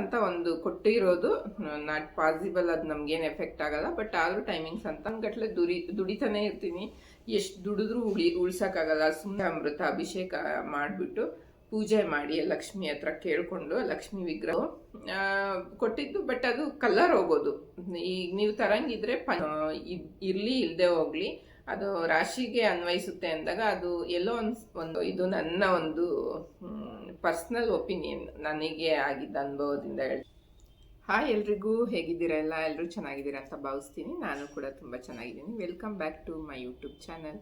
ಅಂತ ಒಂದು ಕೊಟ್ಟಿರೋದು. ನಾಟ್ ಪಾಸಿಬಲ್ ಅದು ನಮ್ಗೇನು ಎಫೆಕ್ಟ್ ಆಗಲ್ಲ ಬಟ್ ಆದರೂ ಟೈಮಿಂಗ್ಸ್ ಅಂತ. ಗಟ್ಲೆ ದುಡಿ ದುಡಿತಾನೆ ಇರ್ತೀನಿ. ಎಷ್ಟು ದುಡಿದ್ರೂ ಉಳಿ, ಉಳ್ಸೋಕ್ಕಾಗಲ್ಲ. ಸುಮ್ಮನೆ ಅಮೃತ ಅಭಿಷೇಕ ಮಾಡಿಬಿಟ್ಟು ಪೂಜೆ ಮಾಡಿ, ಲಕ್ಷ್ಮಿ ಹತ್ರ ಕೇಳಿಕೊಂಡು, ಲಕ್ಷ್ಮಿ ವಿಗ್ರಹ ಕೊಟ್ಟಿದ್ದು ಬಟ್ ಅದು ಕಲ್ಲರ್ ಹೋಗೋದು. ಈಗ ನೀವು ತರಂಗಿದ್ರೆ ಇರ್ಲಿ ಇಲ್ಲದೆ ಹೋಗ್ಲಿ ಅದು ರಾಶಿಗೆ ಅನ್ವಯಿಸುತ್ತೆ ಅಂದಾಗ ಅದು ಎಲ್ಲೋ ಒಂದು ಒಂದು ಇದು ನನ್ನ ಒಂದು ಪರ್ಸ್ನಲ್ ಒಪಿನಿಯನ್ ನನಗೆ ಆಗಿದ್ದ ಅನುಭವದಿಂದ ಹೇಳಿ ಹಾಯ್ ಎಲ್ರಿಗೂ, ಹೇಗಿದ್ದೀರಾ ಎಲ್ಲ? ಎಲ್ಲರೂ ಚೆನ್ನಾಗಿದ್ದೀರಾ ಅಂತ ಭಾವಿಸ್ತೀನಿ. ನಾನು ಕೂಡ ತುಂಬ ಚೆನ್ನಾಗಿದ್ದೀನಿ. Welcome back to my YouTube channel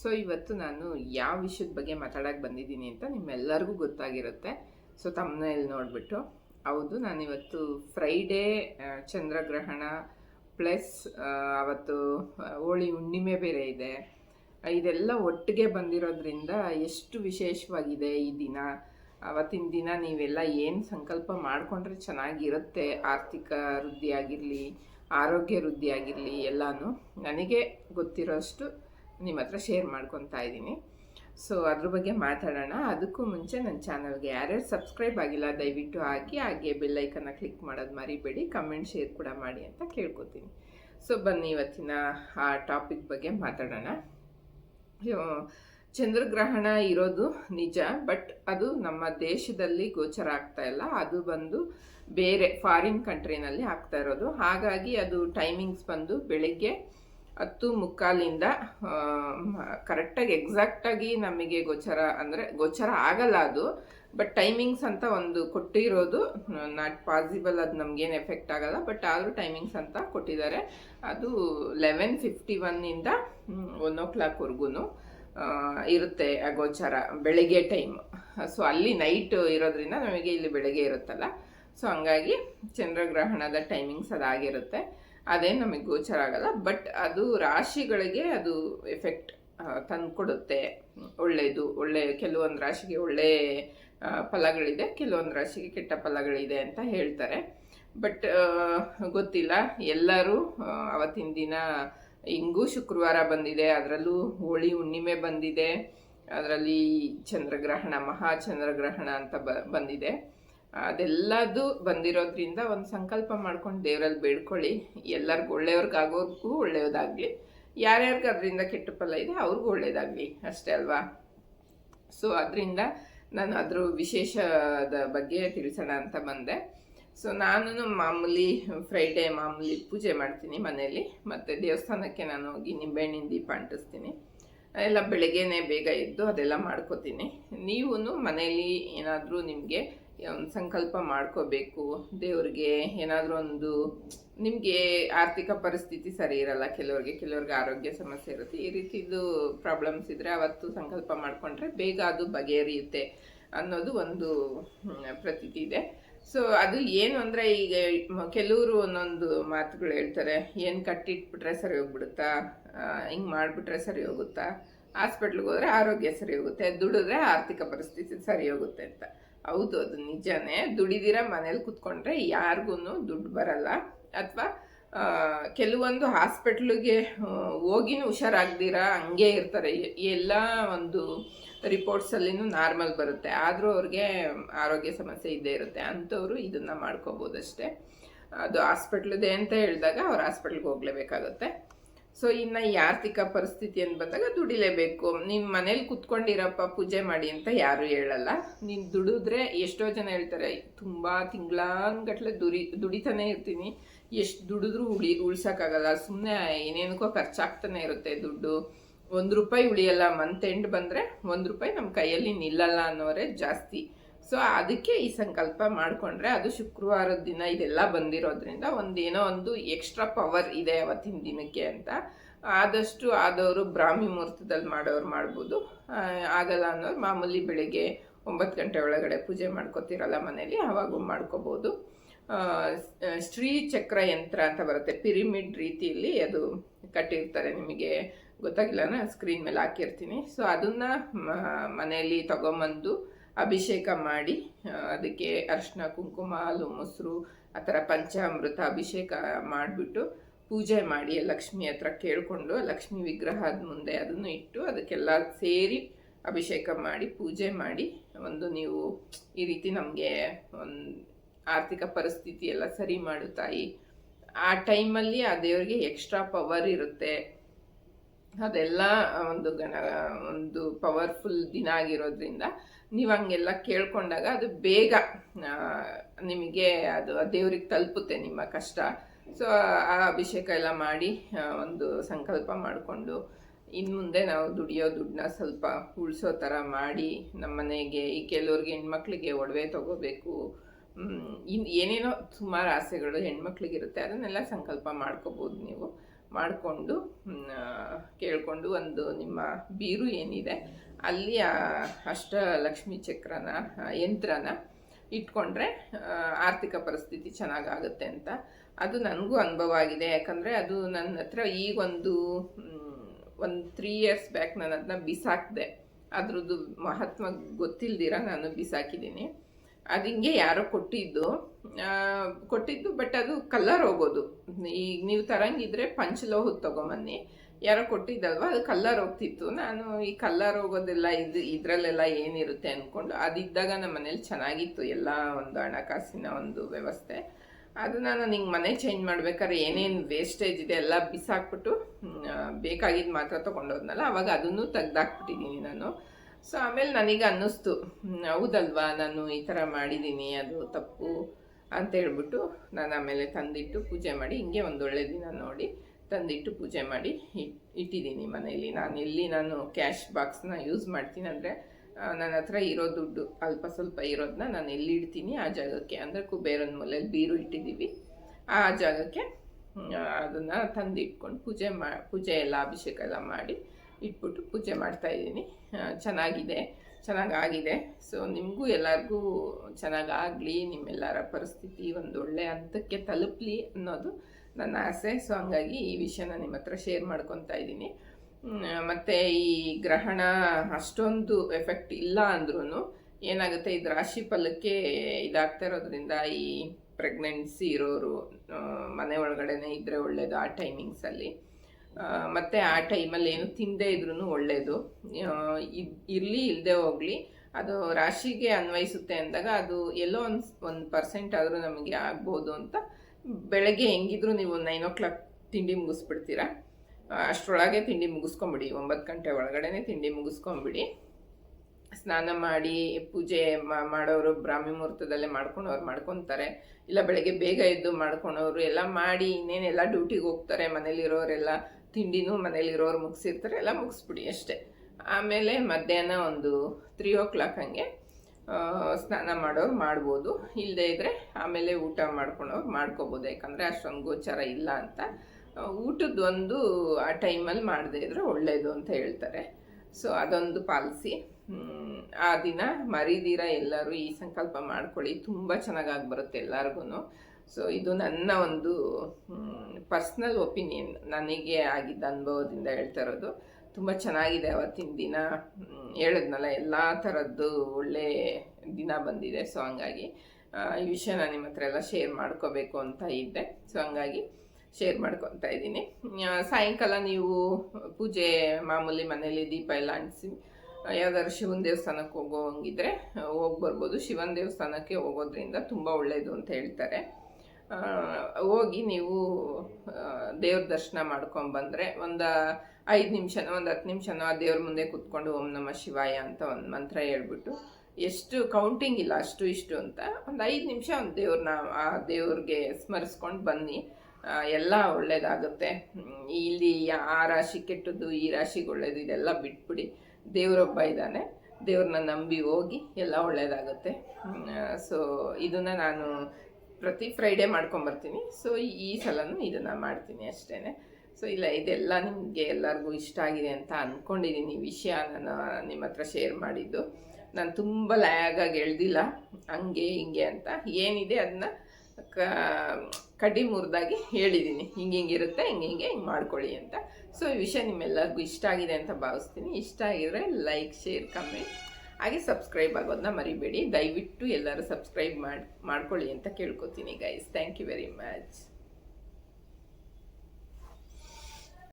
so ಇವತ್ತು ನಾನು ಯಾವ ವಿಷಯದ ಬಗ್ಗೆ ಮಾತಾಡೋಕೆ ಬಂದಿದ್ದೀನಿ ಅಂತ ನಿಮ್ಮೆಲ್ಲರಿಗೂ ಗೊತ್ತಾಗಿರುತ್ತೆ. ಸೊ ತಮ್ಮನೇಲಿ ನೋಡಿಬಿಟ್ಟು. ಹೌದು, ನಾನಿವತ್ತು ಫ್ರೈಡೇ ಚಂದ್ರಗ್ರಹಣ ಪ್ಲಸ್ ಅವತ್ತು ಹೋಳಿ ಹುಣ್ಣಿಮೆ ಬೇರೆ ಇದೆ. ಇದೆಲ್ಲ ಒಟ್ಟಿಗೆ ಬಂದಿರೋದ್ರಿಂದ ಎಷ್ಟು ವಿಶೇಷವಾಗಿದೆ ಈ ದಿನ? ಅವತ್ತಿನ ದಿನ ನೀವೆಲ್ಲ ಏನು ಸಂಕಲ್ಪ ಮಾಡಿಕೊಂಡ್ರೆ ಚೆನ್ನಾಗಿರುತ್ತೆ? ಆರ್ಥಿಕ ವೃದ್ಧಿ ಆಗಿರಲಿ, ಆರೋಗ್ಯ ವೃದ್ಧಿ ಆಗಿರಲಿ, ಎಲ್ಲನೂ ನನಗೆ ಗೊತ್ತಿರೋಷ್ಟು ನಿಮ್ಮ ಹತ್ರ ಶೇರ್ ಮಾಡ್ಕೊತಾ ಇದ್ದೀನಿ. ಸೊ ಅದ್ರ ಬಗ್ಗೆ ಮಾತಾಡೋಣ. ಅದಕ್ಕೂ ಮುಂಚೆ ನನ್ನ ಚಾನಲ್ಗೆ ಯಾರ್ಯಾರು ಸಬ್ಸ್ಕ್ರೈಬ್ ಆಗಿಲ್ಲ, ದಯವಿಟ್ಟು ಹಾಕಿ, ಹಾಗೆ ಬೆಲ್ಲೈಕನ್ನ ಕ್ಲಿಕ್ ಮಾಡೋದು ಮರಿಬೇಡಿ. ಕಮೆಂಟ್, ಶೇರ್ ಕೂಡ ಮಾಡಿ ಅಂತ ಕೇಳ್ಕೊತೀನಿ. ಸೊ ಬನ್ನಿ ಇವತ್ತಿನ, ಆ ಟಾಪಿಕ್ ಬಗ್ಗೆ ಮಾತಾಡೋಣ. ಚಂದ್ರಗ್ರಹಣ ಇರೋದು ನಿಜ, ಬಟ್ ಅದು ನಮ್ಮ ದೇಶದಲ್ಲಿ ಗೋಚರ ಆಗ್ತಾ ಇಲ್ಲ. ಅದು ಬಂದು ಬೇರೆ ಫಾರಿನ್ ಕಂಟ್ರಿನಲ್ಲಿ ಆಗ್ತಾ ಇರೋದು. ಹಾಗಾಗಿ ಅದು ಟೈಮಿಂಗ್ಸ್ ಬಂದು ಬೆಳಿಗ್ಗೆ ಹತ್ತು ಮುಕ್ಕಾಲಿಂದ ಕರೆಕ್ಟಾಗಿ ಎಕ್ಸಾಕ್ಟಾಗಿ ನಮಗೆ ಗೋಚರ ಅಂದರೆ ಗೋಚರ ಆಗಲ್ಲ ಅದು. ಬಟ್ ಟೈಮಿಂಗ್ಸ್ ಅಂತ ಒಂದು ಕೊಟ್ಟಿರೋದು ನಾಟ್ ಪಾಸಿಬಲ್ ಅದು ನಮಗೇನು ಎಫೆಕ್ಟ್ ಆಗಲ್ಲ. ಬಟ್ ಆದರೂ ಟೈಮಿಂಗ್ಸ್ ಅಂತ ಕೊಟ್ಟಿದ್ದಾರೆ. ಅದು ಲೆವೆನ್ ಫಿಫ್ಟಿ ಒನ್ನಿಂದ ಒನ್ ಓ ಕ್ಲಾಕ್ವರೆಗೂ ಇರುತ್ತೆ ಆ ಗೋಚಾರ ಬೆಳಗ್ಗೆ ಟೈಮ್ ಸೊ ಅಲ್ಲಿ ನೈಟ್ ಇರೋದ್ರಿಂದ ನಮಗೆ ಇಲ್ಲಿ ಬೆಳಗ್ಗೆ ಇರುತ್ತಲ್ಲ. ಸೊ ಹಂಗಾಗಿ ಚಂದ್ರಗ್ರಹಣದ ಟೈಮಿಂಗ್ಸ್ ಅದಾಗಿರುತ್ತೆ. ಅದೇ ನಮಗೆ ಗೋಚರ ಆಗಲ್ಲ ಬಟ್ ಅದು ರಾಶಿಗಳಿಗೆ ಅದು ಎಫೆಕ್ಟ್ ತಂದುಕೊಡುತ್ತೆ. ಒಳ್ಳೆಯದು ಒಳ್ಳೆ, ಕೆಲವೊಂದು ರಾಶಿಗೆ ಒಳ್ಳೆ ಫಲಗಳಿದೆ, ಕೆಲವೊಂದು ರಾಶಿಗೆ ಕೆಟ್ಟ ಫಲಗಳಿದೆ ಅಂತ ಹೇಳ್ತಾರೆ. ಬಟ್ ಗೊತ್ತಿಲ್ಲ. ಎಲ್ಲರೂ ಅವತ್ತಿನ ದಿನ ಹಿಂಗೂ ಶುಕ್ರವಾರ ಬಂದಿದೆ. ಅದರಲ್ಲೂ ಹೋಳಿ ಹುಣ್ಣಿಮೆ ಬಂದಿದೆ. ಅದರಲ್ಲಿ ಚಂದ್ರಗ್ರಹಣ, ಮಹಾಚಂದ್ರಗ್ರಹಣ ಅಂತ ಬ, ಬಂದಿದೆ. ಅದೆಲ್ಲದು ಬಂದಿರೋದ್ರಿಂದ ಒಂದು ಸಂಕಲ್ಪ ಮಾಡ್ಕೊಂಡು ದೇವರಲ್ಲಿ ಬೇಡ್ಕೊಳ್ಳಿ. ಎಲ್ಲರಿಗೂ ಒಳ್ಳೆಯವ್ರಿಗಾಗೋರ್ಗೂ ಒಳ್ಳೆಯದಾಗಲಿ ಯಾರ್ಯಾರಿಗೆ ಅದರಿಂದ ಕೆಟ್ಟ ಫಲ ಇದೆ ಅವ್ರಿಗೂ ಒಳ್ಳೆಯದಾಗಲಿ ಅಷ್ಟೇ ಅಲ್ವಾ? ಸೊ ಅದರಿಂದ ನಾನು ಅದ್ರ ವಿಶೇಷದ ಬಗ್ಗೆ ತಿಳಿಸೋಣ ಅಂತ ಬಂದೆ. ಸೊ ನಾನು ಮಾಮೂಲಿ ಫ್ರೈಡೇ ಮಾಮೂಲಿ ಪೂಜೆ ಮಾಡ್ತೀನಿ ಮನೆಯಲ್ಲಿ ಮತ್ತು ದೇವಸ್ಥಾನಕ್ಕೆ ನಾನು ಹೋಗಿ ನಿಂಬೆಹಣ್ಣಿನ ದೀಪ ಅಂಟಿಸ್ತೀನಿ. ಎಲ್ಲ ಬೆಳಗ್ಗೆನೇ ಬೇಗ ಎದ್ದು ಅದೆಲ್ಲ ಮಾಡ್ಕೋತೀನಿ. ನೀವು ಮನೆಯಲ್ಲಿ ಏನಾದರೂ ನಿಮಗೆ ಒಂದು ಸಂಕಲ್ಪ ಮಾಡ್ಕೋಬೇಕು. ದೇವ್ರಿಗೆ ಏನಾದರೂ ಒಂದು, ನಿಮಗೆ ಆರ್ಥಿಕ ಪರಿಸ್ಥಿತಿ ಸರಿ ಇರಲ್ಲ, ಕೆಲವ್ರಿಗೆ ಕೆಲವ್ರಿಗೆ ಆರೋಗ್ಯ ಸಮಸ್ಯೆ ಇರುತ್ತೆ, ಈ ರೀತಿದು ಪ್ರಾಬ್ಲಮ್ಸ್ ಇದ್ದರೆ ಅವತ್ತು ಸಂಕಲ್ಪ ಮಾಡಿಕೊಂಡ್ರೆ ಬೇಗ ಅದು ಬಗೆಹರಿಯುತ್ತೆ ಅನ್ನೋದು ಒಂದು ಪ್ರತೀತಿ ಇದೆ. ಸೊ ಅದು ಏನು ಅಂದರೆ ಈಗ ಕೆಲವರು ಒಂದೊಂದು ಮಾತುಗಳು ಹೇಳ್ತಾರೆ, ಏನು ಕಟ್ಟಿಟ್ಬಿಟ್ರೆ ಸರಿ ಹೋಗ್ಬಿಡುತ್ತಾ? ಹಿಂಗೆ ಮಾಡಿಬಿಟ್ರೆ ಸರಿ ಹೋಗುತ್ತಾ? ಹಾಸ್ಪಿಟ್ಲಿಗೆ ಹೋದರೆ ಆರೋಗ್ಯ ಸರಿ ಹೋಗುತ್ತೆ, ದುಡಿದ್ರೆ ಆರ್ಥಿಕ ಪರಿಸ್ಥಿತಿ ಸರಿ ಹೋಗುತ್ತೆ ಅಂತ. ಹೌದು, ಅದು ನಿಜನೇ. ದುಡಿದಿರ ಮನೇಲಿ ಕುತ್ಕೊಂಡ್ರೆ ಯಾರಿಗೂ ದುಡ್ಡು ಬರಲ್ಲ. ಅಥವಾ ಕೆಲವೊಂದು ಹಾಸ್ಪಿಟ್ಲಿಗೆ ಹೋಗಿನೂ ಹುಷಾರಾಗ್ದಿರ, ಹಂಗೆ ಇರ್ತಾರೆ. ಎಲ್ಲ ಒಂದು ರಿಪೋರ್ಟ್ಸಲ್ಲಿನೂ ನಾರ್ಮಲ್ ಬರುತ್ತೆ. ಆದರೂ ಅವ್ರಿಗೆ ಆರೋಗ್ಯ ಸಮಸ್ಯೆ ಇದ್ದೇ ಇರುತ್ತೆ. ಅಂಥವ್ರು ಇದನ್ನು ಮಾಡ್ಕೋಬೋದಷ್ಟೇ. ಅದು ಹಾಸ್ಪಿಟ್ಲಿದೆ ಅಂತ ಹೇಳಿದಾಗ ಅವ್ರು ಹಾಸ್ಪಿಟ್ಲಿಗೆ ಹೋಗ್ಲೇಬೇಕಾಗುತ್ತೆ. ಸೊ ಇನ್ನು ಈ ಆರ್ಥಿಕ ಪರಿಸ್ಥಿತಿ ಅಂತ ಬಂದಾಗ ದುಡಿಲೇಬೇಕು. ನಿಮ್ಮ ಮನೇಲಿ ಕುತ್ಕೊಂಡಿರಪ್ಪ, ಪೂಜೆ ಮಾಡಿ ಅಂತ ಯಾರು ಹೇಳಲ್ಲ. ನೀನು ದುಡಿದ್ರೆ ಎಷ್ಟೋ ಜನ ಹೇಳ್ತಾರೆ, ತುಂಬ ತಿಂಗಳಾನ್ಗಟ್ಲೆ ದುಡಿ ದುಡಿತಾನೆ ಇರ್ತೀನಿ. ಎಷ್ಟು ದುಡಿದ್ರೂ ಉಳಿ, ಉಳ್ಸೋಕ್ಕಾಗಲ್ಲ. ಸುಮ್ಮನೆ ಏನೇನಕ್ಕೋ ಖರ್ಚಾಗ್ತಾನೆ ಇರುತ್ತೆ ದುಡ್ಡು. ಒಂದು ರೂಪಾಯಿ ಉಳಿಯಲ್ಲ, ಮಂತ್ ಎಂಡ್ ಬಂದರೆ ಒಂದು ರೂಪಾಯಿ ನಮ್ಮ ಕೈಯಲ್ಲಿ ನಿಲ್ಲಲ್ಲ ಅನ್ನೋರೇ ಜಾಸ್ತಿ. ಸೊ ಅದಕ್ಕೆ ಈ ಸಂಕಲ್ಪ ಮಾಡಿಕೊಂಡ್ರೆ ಅದು ಶುಕ್ರವಾರದ ದಿನ ಇದೆಲ್ಲ ಬಂದಿರೋದ್ರಿಂದ ಒಂದೇನೋ ಒಂದು ಎಕ್ಸ್ಟ್ರಾ ಪವರ್ ಇದೆ ಅವತ್ತಿನ ದಿನಕ್ಕೆ ಅಂತ. ಆದಷ್ಟು ಆದವರು ಬ್ರಾಹ್ಮಿ ಮುಹೂರ್ತದಲ್ಲಿ ಮಾಡೋರು ಮಾಡ್ಬೋದು. ಆಗಲ್ಲ ಅನ್ನೋರು ಮಾಮೂಲಿ ಬೆಳಿಗ್ಗೆ ಒಂಬತ್ತು ಗಂಟೆ ಒಳಗಡೆ ಪೂಜೆ ಮಾಡ್ಕೋತಿರಲ್ಲ ಮನೇಲಿ ಆವಾಗೂ ಮಾಡ್ಕೋಬೋದು. ಸ್ತ್ರೀ ಚಕ್ರ ಯಂತ್ರ ಅಂತ ಬರುತ್ತೆ. ಪಿರಿಮಿಡ್ ರೀತಿಯಲ್ಲಿ ಅದು ಕಟ್ಟಿರ್ತಾರೆ ನಿಮಗೆ ಗೊತ್ತಾಗಿಲ್ಲ ನಾನು ಸ್ಕ್ರೀನ್ ಮೇಲೆ ಹಾಕಿರ್ತೀನಿ. ಸೊ ಅದನ್ನು ಮನೆಯಲ್ಲಿ ತಗೊಂಬಂದು ಅಭಿಷೇಕ ಮಾಡಿ ಅದಕ್ಕೆ ಅರಿಶಿನ, ಕುಂಕುಮ, ಹಾಲು, ಮೊಸರು, ಆ ಥರ ಪಂಚಾಮೃತ ಅಭಿಷೇಕ ಮಾಡಿಬಿಟ್ಟು ಪೂಜೆ ಮಾಡಿ, ಲಕ್ಷ್ಮಿ ಹತ್ರ ಕೇಳಿಕೊಂಡು ಲಕ್ಷ್ಮಿ ವಿಗ್ರಹದ ಮುಂದೆ ಅದನ್ನು ಇಟ್ಟು ಅದಕ್ಕೆಲ್ಲ ಸೇರಿ ಅಭಿಷೇಕ ಮಾಡಿ, ಪೂಜೆ ಮಾಡಿ ಒಂದು ನೀವು ಈ ರೀತಿ ನಮಗೆ ಒಂದು ಆರ್ಥಿಕ ಪರಿಸ್ಥಿತಿ ಎಲ್ಲ ಸರಿ ಮಾಡು ತಾಯಿ ಆ ಟೈಮಲ್ಲಿ ಆ ದೇವರಿಗೆ ಎಕ್ಸ್ಟ್ರಾ ಪವರ್ ಇರುತ್ತೆ. ಅದೆಲ್ಲ ಒಂದು ಗಣ ಒಂದು ಪವರ್ಫುಲ್ ದಿನ ಆಗಿರೋದ್ರಿಂದ ನೀವು ಹಂಗೆಲ್ಲ ಕೇಳ್ಕೊಂಡಾಗ ಅದು ಬೇಗ ನಿಮಗೆ ಅದು ದೇವ್ರಿಗೆ ತಲುಪುತ್ತೆ ನಿಮ್ಮ ಕಷ್ಟ. ಸೊ ಆ ಅಭಿಷೇಕ ಎಲ್ಲ ಮಾಡಿ ಒಂದು ಸಂಕಲ್ಪ ಮಾಡಿಕೊಂಡು ಇನ್ನು ಮುಂದೆ ನಾವು ದುಡಿಯೋ ದುಡ್ಡನ್ನ ಸ್ವಲ್ಪ ಉಳಿಸೋ ಥರ ಮಾಡಿ ನಮ್ಮ ಮನೆಗೆ ಈ ಕೆಲವ್ರಿಗೆ ಹೆಣ್ಮಕ್ಳಿಗೆ ಒಡವೆ ತಗೋಬೇಕು ಮ್, ಇನ್ ಏನೇನೋ ಸುಮಾರು ಆಸೆಗಳು ಹೆಣ್ಮಕ್ಳಿಗಿರುತ್ತೆ ಅದನ್ನೆಲ್ಲ ಸಂಕಲ್ಪ ಮಾಡ್ಕೋಬೋದು ನೀವು. ಮಾಡಿಕೊಂಡು ಕೇಳಿಕೊಂಡು ಒಂದು ನಿಮ್ಮ ಬೀರು ಏನಿದೆ ಅಲ್ಲಿ ಆ ಅಷ್ಟಲಕ್ಷ್ಮಿ ಚಕ್ರನ ಯಂತ್ರನ ಇಟ್ಕೊಂಡ್ರೆ ಆರ್ಥಿಕ ಪರಿಸ್ಥಿತಿ ಚೆನ್ನಾಗಾಗುತ್ತೆ ಅಂತ. ಅದು ನನಗೂ ಅನುಭವ ಆಗಿದೆ. ಯಾಕಂದರೆ ಅದು ನನ್ನ ಹತ್ರ ಈಗೊಂದು ಒಂದು ತ್ರೀ ಇಯರ್ಸ್ ಬ್ಯಾಕ್ ನಾನು ಅದನ್ನ ಬಿಸಾಕಿದೆ. ಅದ್ರದ್ದು ಮಹತ್ವ ಗೊತ್ತಿಲ್ದಿರ ನಾನು ಬಿಸಾಕಿದ್ದೀನಿ. ಅದು ಹಿಂಗೆ ಯಾರೋ ಕೊಟ್ಟಿದ್ದು. ಕೊಟ್ಟಿದ್ದು ಬಟ್ ಅದು ಕಲ್ಲರ್ ಹೋಗೋದು. ಈಗ ನೀವು ತರಂಗಿದ್ರೆ ಪಂಚಲೋಹದ ತಗೊಂಬನ್ನಿ. ಯಾರೋ ಕೊಟ್ಟಿದ್ದಲ್ವ, ಅದು ಕಲ್ಲರ್ ಹೋಗ್ತಿತ್ತು. ನಾನು ಈ ಕಲ್ಲರ್ ಹೋಗೋದೆಲ್ಲ ಇದು, ಇದರಲ್ಲೆಲ್ಲ ಏನಿರುತ್ತೆ ಅಂದ್ಕೊಂಡು ಅದಿದ್ದಾಗ ನಮ್ಮ ಮನೇಲಿ ಚೆನ್ನಾಗಿತ್ತು ಎಲ್ಲ ಒಂದು ಹಣಕಾಸಿನ ಒಂದು ವ್ಯವಸ್ಥೆ. ಅದು ನಾನು ನಿಂಗೆ ಮನೆ ಚೇಂಜ್ ಮಾಡ್ಬೇಕಾದ್ರೆ ಏನೇನು ವೇಸ್ಟೇಜ್ ಇದೆ ಎಲ್ಲ ಬಿಸಾಕ್ಬಿಟ್ಟು ಬೇಕಾಗಿದ್ದು ಮಾತ್ರ ತೊಗೊಂಡೋದ್ನಲ್ಲ, ಅವಾಗ ಅದನ್ನು ತೆಗ್ದಾಕ್ಬಿಟ್ಟಿದ್ದೀನಿ ನಾನು. ಸೊ ಆಮೇಲೆ ನನಗೆ ಅನ್ನಿಸ್ತು ಹೌದಲ್ವಾ, ನಾನು ಈ ಥರ ಮಾಡಿದ್ದೀನಿ ಅದು ತಪ್ಪು ಅಂತ ಹೇಳ್ಬಿಟ್ಟು ನಾನು ಆಮೇಲೆ ತಂದಿಟ್ಟು ಪೂಜೆ ಮಾಡಿ, ಹಿಂಗೆ ಒಂದು ಒಳ್ಳೆ ದಿನ ನೋಡಿ ತಂದಿಟ್ಟು ಪೂಜೆ ಮಾಡಿ ಇಟ್ ಇಟ್ಟಿದ್ದೀನಿ ಮನೆಯಲ್ಲಿ ನಾನು ಎಲ್ಲಿ ನಾನು ಕ್ಯಾಶ್ ಬಾಕ್ಸ್ನ ಯೂಸ್ ಮಾಡ್ತೀನಿ ಅಂದರೆ ನನ್ನ ಹತ್ರ ಇರೋ ದುಡ್ಡು, ಅಲ್ಪ ಸ್ವಲ್ಪ ಇರೋದನ್ನ ನಾನು ಎಲ್ಲಿ ಇಡ್ತೀನಿ, ಆ ಜಾಗಕ್ಕೆ. ಅಂದರೆ ಕುಬೇರನ ಮೂಲೆಯಲ್ಲಿ ಬೀರು ಇಟ್ಟಿದ್ದೀವಿ ಆ ಜಾಗಕ್ಕೆ ಅದನ್ನು ತಂದಿಟ್ಕೊಂಡು ಪೂಜೆ ಮಾ, ಪೂಜೆ ಎಲ್ಲ, ಅಭಿಷೇಕ ಎಲ್ಲ ಮಾಡಿ ಇಟ್ಬಿಟ್ಟು ಪೂಜೆ ಮಾಡ್ತಾ ಇದ್ದೀನಿ. ಚೆನ್ನಾಗಿದೆ, ಚೆನ್ನಾಗಾಗಿದೆ. ಸೊ ನಿಮಗೂ ಎಲ್ಲರಿಗೂ ಚೆನ್ನಾಗಾಗಲಿ, ನಿಮ್ಮೆಲ್ಲರ ಪರಿಸ್ಥಿತಿ ಒಂದು ಒಳ್ಳೆ ಹಂತಕ್ಕೆ ತಲುಪಲಿ ಅನ್ನೋದು ನನ್ನ ಆಸೆ. ಸೊ ಹಂಗಾಗಿ ಈ ವಿಷಯನ ನಿಮ್ಮ ಹತ್ರ ಶೇರ್ ಮಾಡ್ಕೊತಾ ಇದ್ದೀನಿ. ಮತ್ತು ಈ ಗ್ರಹಣ ಅಷ್ಟೊಂದು ಎಫೆಕ್ಟ್ ಇಲ್ಲ ಅಂದ್ರೂ ಏನಾಗುತ್ತೆ, ಇದು ರಾಶಿ ಫಲಕ್ಕೆ ಇದಾಗ್ತಾ ಇರೋದ್ರಿಂದ ಈ ಪ್ರೆಗ್ನೆನ್ಸಿ ಇರೋರು ಮನೆ ಒಳಗಡೆನೇ ಇದ್ದರೆ ಒಳ್ಳೆಯದು ಆ ಟೈಮಿಂಗ್ಸಲ್ಲಿ ಮತ್ತು ಆ ಟೈಮಲ್ಲಿ ಏನು ತಿಂದೇ ಇದ್ರೂ ಒಳ್ಳೆಯದು ಇರಲಿ ಇಲ್ಲದೆ ಹೋಗಲಿ, ಅದು ರಾಶಿಗೆ ಅನ್ವಯಿಸುತ್ತೆ ಅಂದಾಗ ಅದು ಎಲ್ಲೋ ಒಂದು ಒಂದು ಪರ್ಸೆಂಟ್ ಆದರೂ ನಮಗೆ ಆಗ್ಬೋದು ಅಂತ. ಬೆಳಗ್ಗೆ ಹೆಂಗಿದ್ರು ನೀವು ನೈನ್ ಓ ಕ್ಲಾಕ್ ತಿಂಡಿ ಮುಗಿಸ್ಬಿಡ್ತೀರಾ? ಅಷ್ಟರೊಳಗೆ ತಿಂಡಿ ಮುಗಿಸ್ಕೊಂಬಿಡಿ. ಒಂಬತ್ತು ಗಂಟೆ ಒಳಗಡೆ ತಿಂಡಿ ಮುಗಿಸ್ಕೊಂಬಿಡಿ. ಸ್ನಾನ ಮಾಡಿ, ಪೂಜೆ ಮಾಡೋರು ಬ್ರಾಹ್ಮಿ ಮುಹೂರ್ತದಲ್ಲೇ ಮಾಡ್ಕೊಂಡವ್ರು ಮಾಡ್ಕೊತಾರೆ. ಇಲ್ಲ ಬೆಳಗ್ಗೆ ಬೇಗ ಎದ್ದು ಮಾಡ್ಕೊಳೋರು ಎಲ್ಲ ಮಾಡಿ ಇನ್ನೇನೆಲ್ಲ ಡ್ಯೂಟಿಗೆ ಹೋಗ್ತಾರೆ, ಮನೇಲಿರೋರೆಲ್ಲ ತಿಂಡಿನೂ ಮನೇಲಿರೋರು ಮುಗಿಸಿರ್ತಾರೆ, ಎಲ್ಲ ಮುಗಿಸ್ಬಿಡಿ ಅಷ್ಟೇ. ಆಮೇಲೆ ಮಧ್ಯಾಹ್ನ ಒಂದು ತ್ರೀ ಓ ಕ್ಲಾಕ್ ಹಂಗೆ ಸ್ನಾನ ಮಾಡೋರು ಮಾಡ್ಬೋದು. ಇಲ್ಲದೇ ಇದ್ದರೆ ಆಮೇಲೆ ಊಟ ಮಾಡ್ಕೊಳೋರು ಮಾಡ್ಕೋಬೋದು. ಯಾಕಂದರೆ ಅಷ್ಟೊಂದು ಗೋಚಾರ ಇಲ್ಲ ಅಂತ. ಊಟದ ಒಂದು, ಆ ಟೈಮಲ್ಲಿ ಮಾಡದೇ ಇದ್ದರೆ ಒಳ್ಳೆಯದು ಅಂತ ಹೇಳ್ತಾರೆ. ಸೊ ಅದೊಂದು ಪಾಲಿಸಿ. ಆ ದಿನ ಮರಿದಿರ ಎಲ್ಲರೂ ಈ ಸಂಕಲ್ಪ ಮಾಡ್ಕೊಳ್ಳಿ. ತುಂಬ ಚೆನ್ನಾಗಾಗಿ ಬರುತ್ತೆ ಎಲ್ಲರಿಗೂ ಸೊ ಇದು ನನ್ನ ಒಂದು ಪರ್ಸ್ನಲ್ ಒಪಿನಿಯನ್ ನನಗೆ ಆಗಿದ್ದ ಅನುಭವದಿಂದ ಹೇಳ್ತಾ ಇರೋದು. ತುಂಬ ಚೆನ್ನಾಗಿದೆ ಅವತ್ತಿನ ದಿನ. ಹೇಳಿದ್ನಲ್ಲ, ಎಲ್ಲ ಥರದ್ದು ಒಳ್ಳೆ ದಿನ ಬಂದಿದೆ. ಸೊ ಹಂಗಾಗಿ ಈ ವಿಷಯ ನಾನು ನಿಮ್ಮ ಹತ್ರ ಎಲ್ಲ ಶೇರ್ ಮಾಡ್ಕೋಬೇಕು ಅಂತ ಇದ್ದೆ. ಸೊ ಹಂಗಾಗಿ ಶೇರ್ ಮಾಡ್ಕೊತಾ ಇದ್ದೀನಿ. ಸಾಯಂಕಾಲ ನೀವು ಪೂಜೆ, ಮಾಮೂಲಿ ಮನೇಲಿ ದೀಪ ಎಲ್ಲ ಅಂಟಿಸಿ ಯಾವ್ದಾದ್ರು ಶಿವನ ದೇವಸ್ಥಾನಕ್ಕೆ ಹೋಗೋ ಹಂಗಿದ್ರೆ, ಹೋಗಿ ಬರ್ಬೋದು. ಶಿವನ ದೇವಸ್ಥಾನಕ್ಕೆ ಹೋಗೋದ್ರಿಂದ ತುಂಬ ಒಳ್ಳೆಯದು ಅಂತ ಹೇಳ್ತಾರೆ. ಹೋಗಿ ನೀವು ದೇವ್ರ ದರ್ಶನ ಮಾಡ್ಕೊಂಬಂದರೆ ಒಂದು ಐದು ನಿಮಿಷನೋ, ಒಂದು ಹತ್ತು ನಿಮಿಷನೋ ಆ ದೇವ್ರ ಮುಂದೆ ಕೂತ್ಕೊಂಡು ಓಂ ನಮ ಶಿವಾಯ ಅಂತ ಒಂದು ಮಂತ್ರ ಹೇಳ್ಬಿಟ್ಟು ಎಷ್ಟು ಕೌಂಟಿಂಗ್ ಇಲ್ಲ, ಅಷ್ಟು ಇಷ್ಟು ಅಂತ ಒಂದು ಐದು ನಿಮಿಷ ಒಂದು ದೇವ್ರನ್ನ ಆ ದೇವ್ರಿಗೆ ಸ್ಮರಿಸ್ಕೊಂಡು ಬನ್ನಿ. ಎಲ್ಲ ಒಳ್ಳೇದಾಗುತ್ತೆ. ಇಲ್ಲಿ ಆ ರಾಶಿ ಕೆಟ್ಟದ್ದು, ಈ ರಾಶಿಗೆ ಒಳ್ಳೇದು, ಇದೆಲ್ಲ ಬಿಟ್ಬಿಡಿ. ದೇವರೊಬ್ಬ ಇದ್ದಾನೆ. ದೇವ್ರನ್ನ ನಂಬಿ ಹೋಗಿ ಎಲ್ಲ ಒಳ್ಳೇದಾಗುತ್ತೆ. ಸೊ ಇದನ್ನು ನಾನು ಪ್ರತಿ ಫ್ರೈಡೇ ಮಾಡ್ಕೊಂಬರ್ತೀನಿ. ಸೊ ಈ ಸಲನೂ ಇದನ್ನು ಮಾಡ್ತೀನಿ ಅಷ್ಟೇ ಸೊ ಇಲ್ಲ, ಇದೆಲ್ಲ ನಿಮಗೆ ಎಲ್ಲರಿಗೂ ಇಷ್ಟ ಆಗಿದೆ ಅಂತ ಅಂದ್ಕೊಂಡಿದ್ದೀನಿ ವಿಷಯ ನಾನು ನಿಮ್ಮ ಹತ್ರ ಶೇರ್ ಮಾಡಿದ್ದು. ನಾನು ತುಂಬ ಲ್ಯಾಗಾಗಿ ಎಳ್ದಿಲ್ಲ ಹಂಗೆ, ಹಿಂಗೆ ಅಂತ ಏನಿದೆ ಅದನ್ನ ಕ ಕಡಿ ಮುರಿದಾಗಿ ಹೇಳಿದ್ದೀನಿ ಹಿಂಗೆ ಹಿಂಗಿರುತ್ತೆ ಹಿಂಗೆ ಹಿಂಗೆ ಹಿಂಗೆ ಮಾಡ್ಕೊಳ್ಳಿ ಅಂತ. ಸೊ ಈ ವಿಷಯ ನಿಮ್ಮೆಲ್ಲರಿಗೂ ಇಷ್ಟ ಆಗಿದೆ ಅಂತ ಭಾವಿಸ್ತೀನಿ. ಇಷ್ಟ ಆಗಿದ್ರೆ ಲೈಕ್ ಶೇರ್ ಕಮೆಂಟ್ ಹಾಗೆ ಸಬ್ಸ್ಕ್ರೈಬ್ ಆಗೋದನ್ನ ಮರಿಬೇಡಿ. ದಯವಿಟ್ಟು ಎಲ್ಲರೂ ಸಬ್ಸ್ಕ್ರೈಬ್ ಮಾಡಿ ಮಾಡ್ಕೊಳ್ಳಿ ಅಂತ ಕೇಳ್ಕೊತೀನಿ guys thank you very much